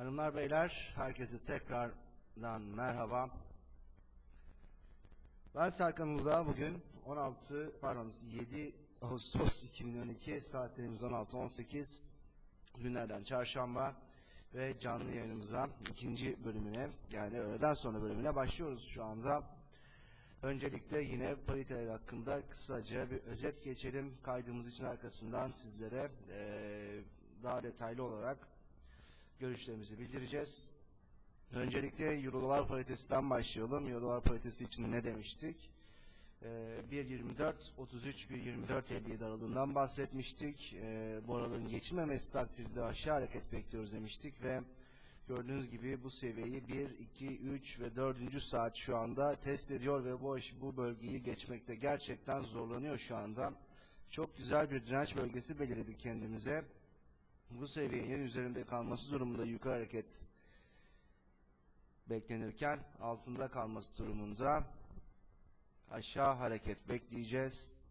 Hanımlar beyler, herkese tekrardan merhaba. Ben Serkan Uludağ. Bugün 16, pardon 7 Ağustos 2012 saatlerimiz 16.18 günlerden çarşamba ve canlı yayınımıza ikinci bölümüne yani öğleden sonra bölümüne başlıyoruz şu anda. Öncelikle yine pariteler hakkında kısaca bir özet geçelim. Kaydımız için arkasından sizlere eee, daha detaylı olarak görüşlerimizi bildireceğiz. Öncelikle Euro dolar paritesinden başlayalım. Euro dolar paritesi için ne demiştik? Ee, 1.24 33 1.24 57 aralığından bahsetmiştik. Ee, bu aralığın geçmemesi takdirde aşağı hareket bekliyoruz demiştik ve gördüğünüz gibi bu seviyeyi 1, 2, 3 ve 4. saat şu anda test ediyor ve bu, bu bölgeyi geçmekte gerçekten zorlanıyor şu anda. Çok güzel bir direnç bölgesi belirledik kendimize. Bu seviyenin üzerinde kalması durumunda yukarı hareket beklenirken altında kalması durumunda aşağı hareket bekleyeceğiz.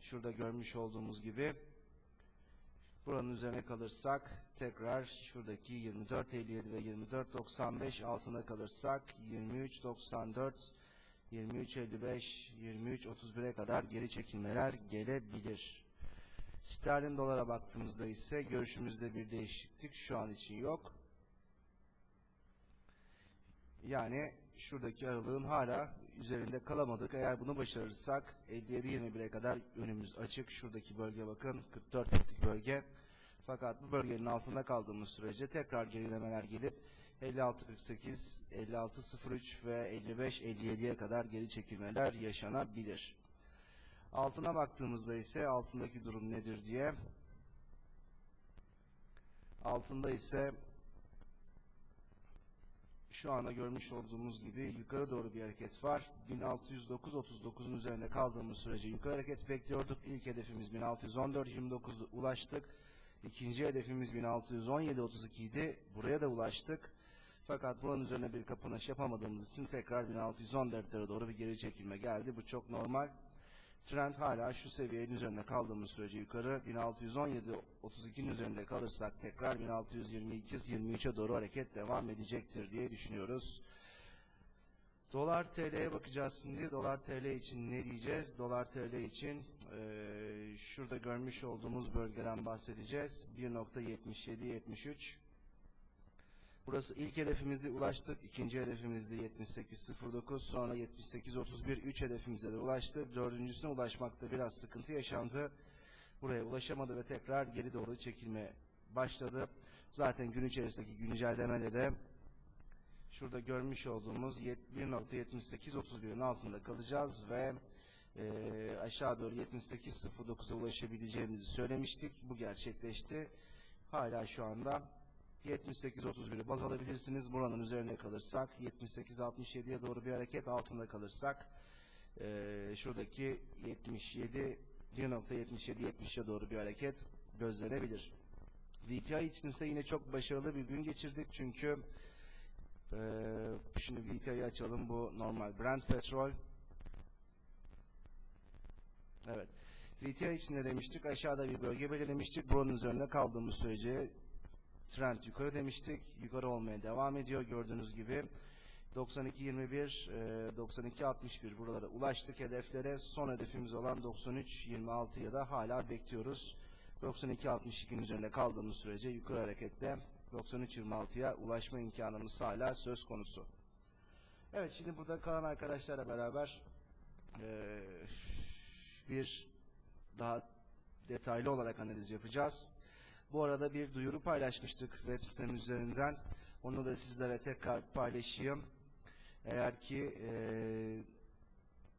Şurada görmüş olduğumuz gibi buranın üzerine kalırsak tekrar şuradaki 24.57 ve 24.95 altında kalırsak 23.94 23.55 23.31'e kadar geri çekilmeler gelebilir. Sterlin dolara baktığımızda ise görüşümüzde bir değişiklik şu an için yok. Yani şuradaki aralığın hala üzerinde kalamadık. Eğer bunu başarırsak 57-21'e kadar önümüz açık. Şuradaki bölge bakın 44 bitlik bölge. Fakat bu bölgenin altında kaldığımız sürece tekrar gerilemeler gelip 56-48, 56-03 ve 55-57'ye kadar geri çekilmeler yaşanabilir. Altına baktığımızda ise altındaki durum nedir diye. Altında ise şu anda görmüş olduğumuz gibi yukarı doğru bir hareket var. 1609-39'un üzerinde kaldığımız sürece yukarı hareket bekliyorduk. İlk hedefimiz 1614-29 ulaştık. İkinci hedefimiz 1617-32 idi. Buraya da ulaştık. Fakat buranın üzerine bir kapanış yapamadığımız için tekrar 1614'lere doğru bir geri çekilme geldi. Bu çok normal. Trend hala şu seviyenin üzerinde kaldığımız sürece yukarı 1617-32'nin üzerinde kalırsak tekrar 1622-23'e doğru hareket devam edecektir diye düşünüyoruz. Dolar TL'ye bakacağız şimdi. Dolar TL için ne diyeceğiz? Dolar TL için eee, şurada görmüş olduğumuz bölgeden bahsedeceğiz. 1.77-73 Burası ilk hedefimizde ulaştık. İkinci hedefimizde 78.09. Sonra 78.31. Üç hedefimize de ulaştık. Dördüncüsüne ulaşmakta biraz sıkıntı yaşandı. Buraya ulaşamadı ve tekrar geri doğru çekilme başladı. Zaten gün içerisindeki güncellemeyle de şurada görmüş olduğumuz 1.78.31'in altında kalacağız ve e, aşağı doğru 78.09'a ulaşabileceğimizi söylemiştik. Bu gerçekleşti. Hala şu anda 78-31'i baz alabilirsiniz. Buranın üzerinde kalırsak 78-67'ye doğru bir hareket altında kalırsak eee, şuradaki 77 1.77-70'e doğru bir hareket gözlenebilir. VTI için ise yine çok başarılı bir gün geçirdik çünkü eee, şimdi VTI'yi açalım bu normal Brent petrol Evet. VTI için ne demiştik? Aşağıda bir bölge belirlemiştik. Buranın üzerinde kaldığımız sürece trend yukarı demiştik. Yukarı olmaya devam ediyor gördüğünüz gibi. 92.21, e, 92.61 buralara ulaştık hedeflere. Son hedefimiz olan 93.26'ya da hala bekliyoruz. 92.62'nin üzerinde kaldığımız sürece yukarı harekette 93.26'ya ulaşma imkanımız hala söz konusu. Evet şimdi burada kalan arkadaşlarla beraber e, bir daha detaylı olarak analiz yapacağız. Bu arada bir duyuru paylaşmıştık web sitemiz üzerinden. Onu da sizlere tekrar paylaşayım. Eğer ki e,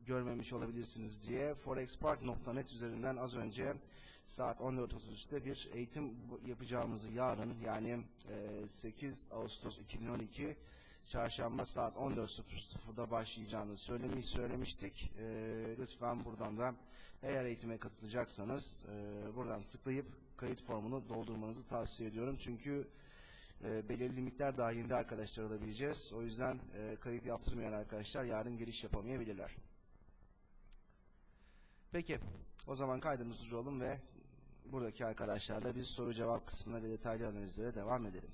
görmemiş olabilirsiniz diye forexpark.net üzerinden az önce saat 14.33'te bir eğitim yapacağımızı yarın yani e, 8 Ağustos 2012 çarşamba saat 14.00'da başlayacağını söylemiş söylemiştik. E, lütfen buradan da eğer eğitime katılacaksanız e, buradan tıklayıp kayıt formunu doldurmanızı tavsiye ediyorum. Çünkü e, belirli limitler dahilinde arkadaşlar alabileceğiz. O yüzden e, kayıt yaptırmayan arkadaşlar yarın giriş yapamayabilirler. Peki o zaman kaydımızı duralım ve buradaki arkadaşlarla bir soru cevap kısmına ve detaylı analizlere devam edelim.